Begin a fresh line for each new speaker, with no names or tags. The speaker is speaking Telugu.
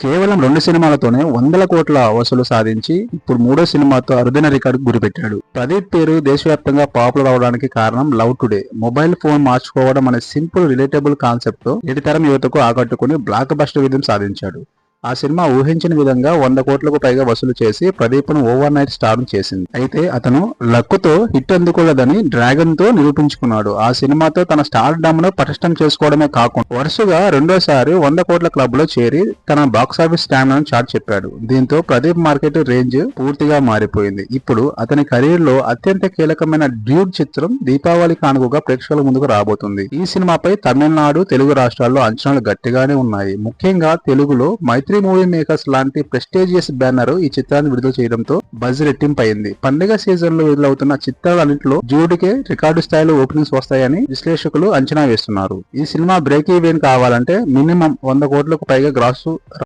కేవలం రెండు సినిమాలతోనే వందల కోట్ల వసూలు సాధించి ఇప్పుడు మూడో సినిమాతో అరుదైన రికార్డు గురిపెట్టాడు. ప్రదీప్ పేరు దేశవ్యాప్తంగా పాపులర్ అవడానికి కారణం లవ్ టుడే. మొబైల్ ఫోన్ మార్చుకోవడం అనే సింపుల్ రిలేటబుల్ కాన్సెప్ట్తో ఎడితరం యువతకు ఆకట్టుకుని బ్లాక్ బస్టర్ విజయం సాధించాడు. ఆ సినిమా ఊహించిన విధంగా వంద కోట్లకు పైగా వసూలు చేసి ప్రదీప్ను ఓవర్ నైట్ స్టార్ చేసింది. అయితే అతను లక్కుతో హిట్ అందుకోలేదని డ్రాగన్తో నిరూపించుకున్నాడు. ఆ సినిమాతో తన స్టార్ డమ్ను పటిష్టం చేసుకోవడమే కాకుండా వరుసగా రెండోసారి వంద కోట్ల క్లబ్లో చేరి తన బాక్స్ ఆఫీస్ స్టామినాను చాట్ చెప్పాడు. దీంతో ప్రదీప్ మార్కెట్ రేంజ్ పూర్తిగా మారిపోయింది. ఇప్పుడు అతని కెరీర్లో అత్యంత కీలకమైన డ్యూడ్ చిత్రం దీపావళి కానుకగా ప్రేక్షకుల ముందుకు రాబోతుంది. ఈ సినిమాపై తమిళనాడు తెలుగు రాష్ట్రాల్లో అంచనాలు గట్టిగానే ఉన్నాయి. ముఖ్యంగా తెలుగులో మైత్రి మూవీ మేకర్స్ లాంటి ప్రెస్టేజియస్ బ్యానర్ ఈ చిత్రాన్ని విడుదల చేయడంతో బజ్ రెట్టింపైంది. పండుగ సీజన్లో విడుదలవుతున్న చిత్రాలన్నింటిలో జూడికే రికార్డు స్థాయిలో ఓపెనింగ్స్ వస్తాయని విశ్లేషకులు అంచనా వేస్తున్నారు. ఈ సినిమా బ్రేక్ ఈవెన్ కావాలంటే మినిమం వంద కోట్లకు పైగా గ్రాసు